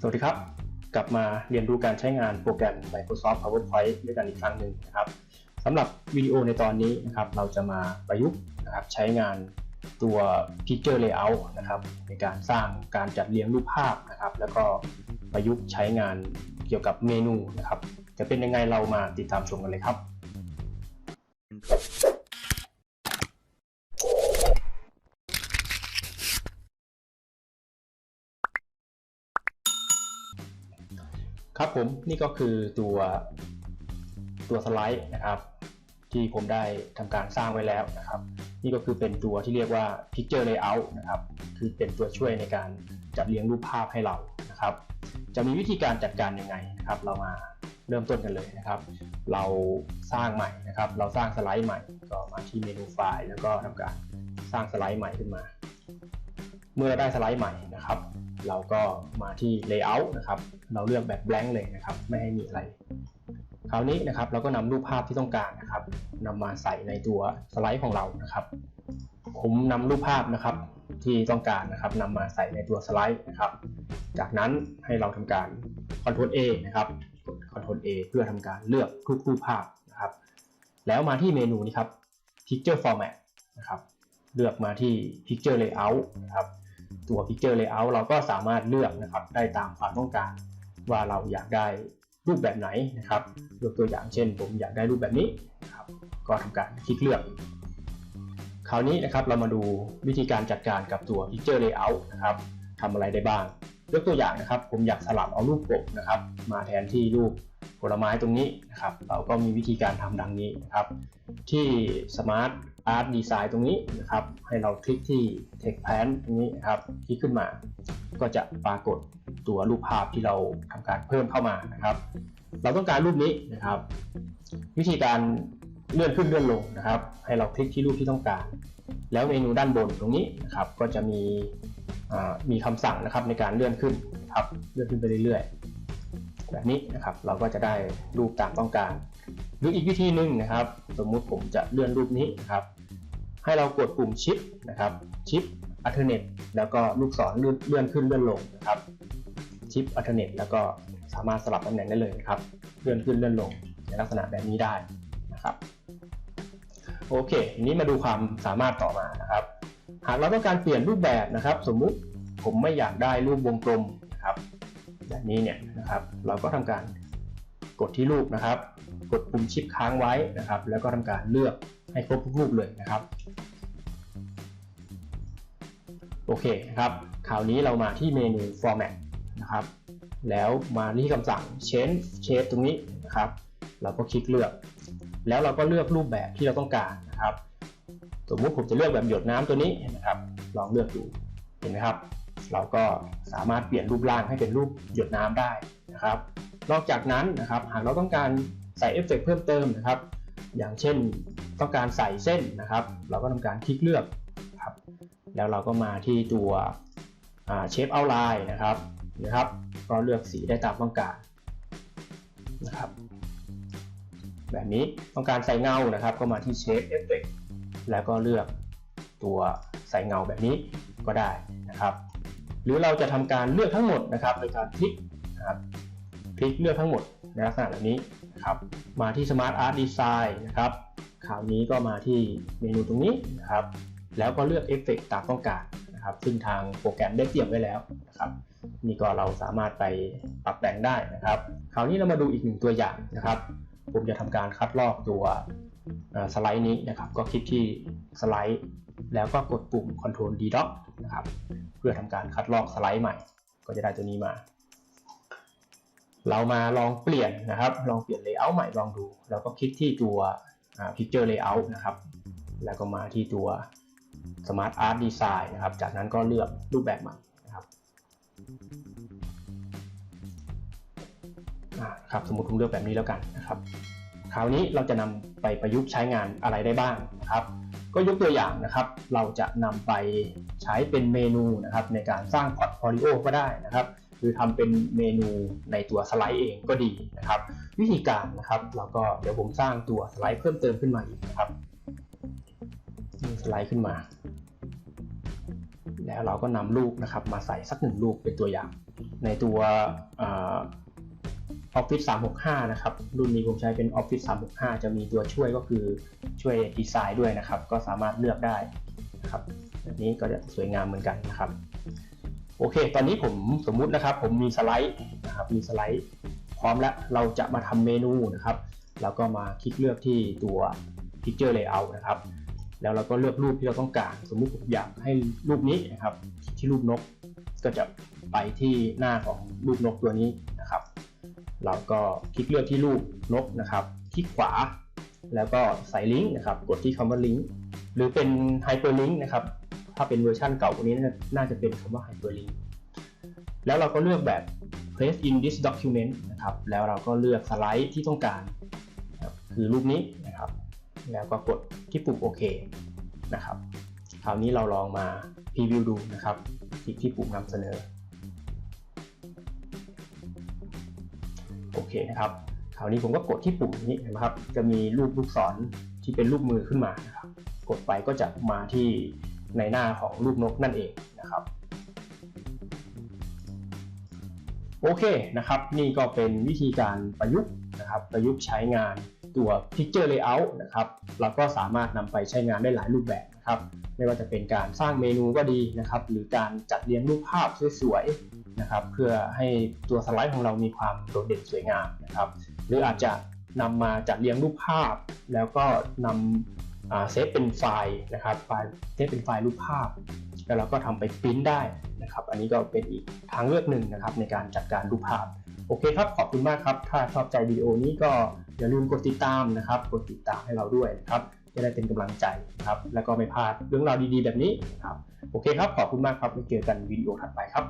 สวัสดีครับ กลับมาเรียนรู้การใช้งานโปรแกรม Microsoft PowerPoint ด้วยกันอีกครั้งหนึ่งนะครับสำหรับวิดีโอในตอนนี้นะครับ เราจะมาประยุกต์นะครับใช้งานตัว Picture Layout นะครับในการสร้างการจัดเรียงรูปภาพนะครับ แล้วก็ประยุกต์ใช้งานเกี่ยวกับเมนูนะครับ จะเป็นยังไงเรามาติดตามชมกันเลยครับ ครับผมนี่ก็คือตัวตัวสไลด์นะครับ ที่ผมได้ทำการสร้างไว้แล้วนะครับ นี่ก็คือเป็นตัวที่เรียกว่า Picture Layout นะครับคือเป็นตัวช่วยในการจัดเรียงรูปภาพให้เรานะครับ จะมีวิธีการจัดการยังไงนะครับ เรามาเริ่มต้นกันเลยนะครับ เราสร้างใหม่นะครับ เราสร้างสไลด์ใหม่ก็มาที่เมนูไฟล์แล้วก็ทำการสร้างสไลด์ใหม่ขึ้นมา เมื่อได้สไลด์ใหม่นะครับ เราก็มาที่ Layout นะครับ เราเลือกแบบ blank เลยนะครับ ไม่ให้มีอะไร คราวนี้นะครับเราก็นำรูปภาพที่ต้องการนะครับนำมาใส่ในตัวสไลด์ของเรานะครับ ผมนำรูปภาพนะครับที่ต้องการนะครับนำมาใส่ในตัวสไลด์นะครับ จากนั้นให้เราทำการ Ctrl A นะครับกด Ctrl A เพื่อทำการเลือกทุกรูปภาพนะครับ แล้วมาที่เมนูนี้ครับ Picture Format นะครับ เลือกมาที่ Picture Layout นะครับ ตัว Picture Layout เราก็สามารถเลือกนะครับได้ตามความต้องการว่าเราอยากได้รูปแบบไหนนะครับยกตัวอย่างเช่น ผมอยากได้รูปแบบนี้นะครับก็ทำการคลิกเลือก คราวนี้นะครับเรามาดูวิธีการจัดการกับตัว Picture Layout นะครับทำอะไรได้บ้าง ยกตัวอย่างนะครับ ผมอยากสลับเอารูปกบนะครับ มาแทนที่รูป ผลไม้ตรงนี้นะครับ เราก็มีวิธีการทำดังนี้นะครับ ที่ Smart Art Design ตรงนี้นะครับ ให้เราคลิกที่ Text Plan ตรงนี้นะครับคลิกขึ้นมา ก็จะปรากฏตัวรูปภาพที่เราทำการเพิ่มเข้ามานะครับ เราต้องการรูปนี้นะครับ วิธีการเลื่อนขึ้นเลื่อนลงนะครับ ให้เราคลิกที่รูปที่ต้องการ แล้วเมนูด้านบนตรงนี้นะครับ ก็จะมีมีคำสั่งนะครับในการเลื่อนขึ้นครับเลื่อนขึ้นไปเรื่อยๆ แบบนี้นะครับ เราก็จะได้รูปตามต้องการ หรืออีกวิธีหนึ่งนะครับ สมมุติผมจะเลื่อนรูปนี้นะครับ ให้เรากดปุ่มชิปนะครับชิปอัลเทอร์เนทแล้วก็ลูกศรเลื่อนขึ้นเลื่อนลงนะครับชิปอัลเทอร์เนทแล้วก็สามารถสลับตำแหน่งได้เลยนะครับเลื่อนขึ้นเลื่อนลงในลักษณะแบบนี้ได้นะครับโอเคทีนี้มาดูความสามารถต่อมานะครับ หากเราต้องการเปลี่ยนรูปแบบนะครับ สมมุติผมไม่อยากได้รูปวงกลมนะครับแบบนี้เนี่ย นะครับ เราก็ทำการกดที่รูปนะครับ กดปุ่มชิปค้างไว้นะครับ แล้วก็ทำการเลือกให้ครบทุกรูปเลยนะครับ โอเคนะครับ คราวนี้เรามาที่เมนู format นะครับ แล้วมาที่คำสั่ง change shape ตรงนี้นะครับ เราก็คลิกเลือก แล้วเราก็เลือกรูปแบบที่เราต้องการนะครับ สมมติผมจะเลือกแบบหยดน้ำตัวนี้นะครับ ลองเลือกดู เห็นไหมครับ เราก็สามารถเปลี่ยนรูปร่างให้เป็นรูปหยดน้ำได้ นะครับ นอกจากนั้นนะครับหากเราต้องการใส่เอฟเฟกเพิ่มเติมนะครับ อย่างเช่นต้องการใส่เส้นนะครับ เราก็ทำการคลิกเลือกครับ แล้วเราก็มาที่ตัวเชฟเอาไลน์นะครับนะครับ ก็เลือกสีได้ตามต้องการนะครับแบบนี้ต้องการใส่เงานะครับ ก็มาที่เชฟเอฟเฟกแล้วก็เลือกตัวใส่เงาแบบนี้ก็ได้นะครับ หรือเราจะทำการเลือกทั้งหมดนะครับโดยการคลิกนะครับ คลิกเลือกทั้งหมดในลักษณะแบบนี้นะครับ มาที่ Smart Art Design นะครับคราวนี้ก็มาที่เมนูตรงนี้นะครับ แล้วก็เลือกเอฟเฟกตามต้องการนะครับ ซึ่งทางโปรแกรมได้เตรียมไว้แล้วนะครับ นี่ก็เราสามารถไปปรับแต่งได้นะครับ คราวนี้เรามาดูอีกหนึ่งตัวอย่างนะครับ ผมจะทำการคัดลอกตัวสไลด์นี้นะครับ ก็คลิกที่สไลด์ แล้วก็กดปุ่ม Ctrl D Dock นะครับ เพื่อทำการคัดลอกสไลด์ใหม่ ก็จะได้ตัวนี้มา เรามาลองเปลี่ยนนะครับ ลองเปลี่ยน Layout ใหม่ลองดู แล้วก็คลิกที่ตัว Picture Layout นะครับ แล้วก็มาที่ตัว Smart Art Design นะครับ จากนั้นก็เลือกรูปแบบใหม่นะครับครับ สมมติผมเลือกแบบนี้แล้วกันนะครับ คราวนี้เราจะนำไปประยุกต์ใช้งานอะไรได้บ้างนะครับ ก็ยกตัวอย่างนะครับ เราจะนำไปใช้เป็นเมนูนะครับ ในการสร้างพอร์ตโฟลิโอก็ได้นะครับ หรือทำเป็นเมนูในตัวสไลด์เองก็ดีนะครับ วิธีการนะครับเราก็เดี๋ยวผมสร้างตัวสไลด์เพิ่มเติมขึ้นมาอีกนะครับสไลด์ขึ้นมา แล้วเราก็นำรูปนะครับมาใส่สักหนึ่งรูปเป็นตัวอย่าง ในตัวออฟฟิศ365 นะครับ รุ่นนี้ผมใช้เป็น Office 365 จะมีตัวช่วยก็คือช่วยดีไซน์ด้วยนะครับ ก็สามารถเลือกได้นะครับแบบนี้ก็จะสวยงามเหมือนกันนะครับ โอเค ตอนนี้ผมสมมุตินะครับ ผมมีสไลด์นะครับ มีสไลด์พร้อมแล้ว เราจะมาทำเมนูนะครับ เราก็มาคลิกเลือกที่ตัว Picture Layout นะครับ แล้วเราก็เลือกรูปที่เราต้องการ สมมุติผมอยากให้รูปนี้นะครับ ที่รูปนก ก็จะไปที่หน้าของรูปนกตัวนี้นะครับ เราก็คลิกเลือกที่รูปนกนะครับ คลิกขวา แล้วก็ใส่ลิงก์นะครับ กดที่คำว่าลิงก์ หรือเป็นไฮเปอร์ลิงก์นะครับ ถ้าเป็นเวอร์ชันเก่ากว่านี้น่าจะเป็นคำว่า hyperlink แล้วเราก็เลือกแบบ place in this document นะครับ แล้วเราก็เลือกสไลด์ที่ต้องการนะค,คือรูปนี้นะครับ แล้วก็กดที่ปุ่มโอเคนะครับ คราวนี้เราลองมาพรีวิวดูนะครับคลิกที่ปุ่มนำเสนอ โอเคนะครับ คราวนี้ผมก็กดที่ปุ่มนี้นะครับ จะมีรูปลูกศรที่เป็นรูปมือขึ้นมานะครับ กดไปก็จะมาที่ ในหน้าของรูปนกนั่นเองนะครับโอเคนะครับนี่ก็เป็นวิธีการประยุกต์นะครับประยุกต์ใช้งานตัว Picture Layout นะครับเราก็สามารถนำไปใช้งานได้หลายรูปแบบนะครับไม่ว่าจะเป็นการสร้างเมนูก็ดีนะครับหรือการจัดเรียงรูปภาพสวยๆนะครับเพื่อให้ตัวสไลด์ของเรามีความโดดเด่นสวยงามนะครับหรืออาจจะนำมาจัดเรียงรูปภาพ แล้วก็นำ เซฟเป็นไฟล์นะครับไฟล์เซฟเป็นไฟล์รูปภาพ แล้วเราก็ทำไปปริ้นได้นะครับ อันนี้ก็เป็นอีกทางเลือกหนึ่งนะครับในการจัดการรูปภาพ โอเคครับ ขอบคุณมากครับ ถ้าชอบใจวิดีโอนี้ก็อย่าลืมกดติดตามนะครับ กดติดตามให้เราด้วยนะครับ จะได้เป็นกำลังใจนะครับ แล้วก็ไม่พลาดเรื่องราวดีๆ แบบนี้นะครับ โอเคครับ ขอบคุณมากครับไว้เจอกันวิดีโอถัดไปครับ